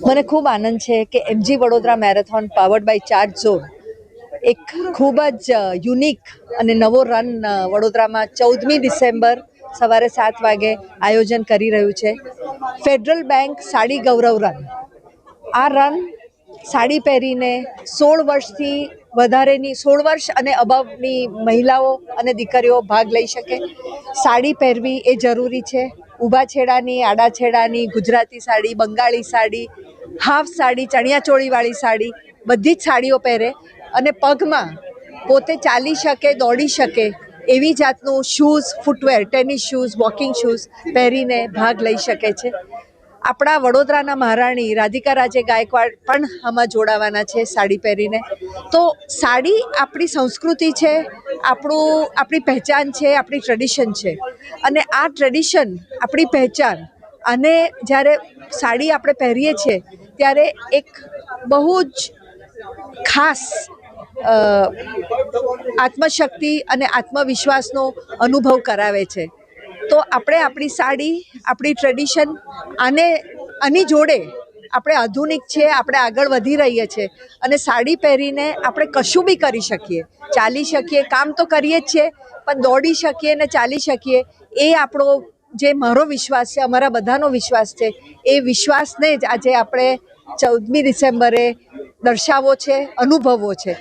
મને ખૂબ આનંદ છે કે MG Vadodara marathon powered by charge zone એક ખૂબ જ યુનિક અને નવો રન વડોદરામાં ચૌદમી ડિસેમ્બર સવારે સાત વાગે આયોજન કરી રહ્યું છે. Federal bank sari Gaurav run આ રન સાડી પહેરીને સોળ વર્ષથી વધારેની, સોળ વર્ષ અને અબવની મહિલાઓ અને દીકરીઓ ભાગ લઈ શકે. સાડી પહેરવી એ જરૂરી છે. ઊભા છેડાની, આડા છેડાની, ગુજરાતી સાડી, બંગાળી સાડી, હાફ સાડી ચણિયાચોળીવાળી સાડી, બધી જ સાડીઓ પહેરે. અને પગમાં પોતે ચાલી શકે, દોડી શકે એવી જાતનું shoes footwear tennis shoes walking shoes પહેરીને ભાગ લઈ શકે છે. આપણા વડોદરાના મહારાણી રાધિકા રાજે ગાયકવાડ પણ આમાં જોડાવાના છે સાડી પહેરીને. તો સાડી આપણી સંસ્કૃતિ છે, આપણું, આપણી પહેચાન છે, આપણી ટ્રેડિશન છે. અને આ ટ્રેડિશન આપણી પહેચાન અને જ્યારે સાડી આપણે પહેરીએ છીએ, ત્યારે એક બહુ જ ખાસ આત્મશક્તિ અને આત્મવિશ્વાસનો અનુભવ કરાવે છે. તો આપણે આપણી સાડી, આપણી ટ્રેડિશન આને આની જોડે આપણે આધુનિક છે આપણે આગળ વધી રહીએ છીએ અને સાડી પહેરીને આપણે કશું બી કરી શકીએ. ચાલી શકીએ, કામ તો કરીએ જ છીએ, પણ દોડી શકીએ ને ચાલી શકીએ, એ આપણો જે મારો વિશ્વાસ છે, અમારા બધાનો વિશ્વાસ છે, એ વિશ્વાસને જ આજે આપણે ચૌદમી ડિસેમ્બરે દર્શાવવો છે, અનુભવવો છે.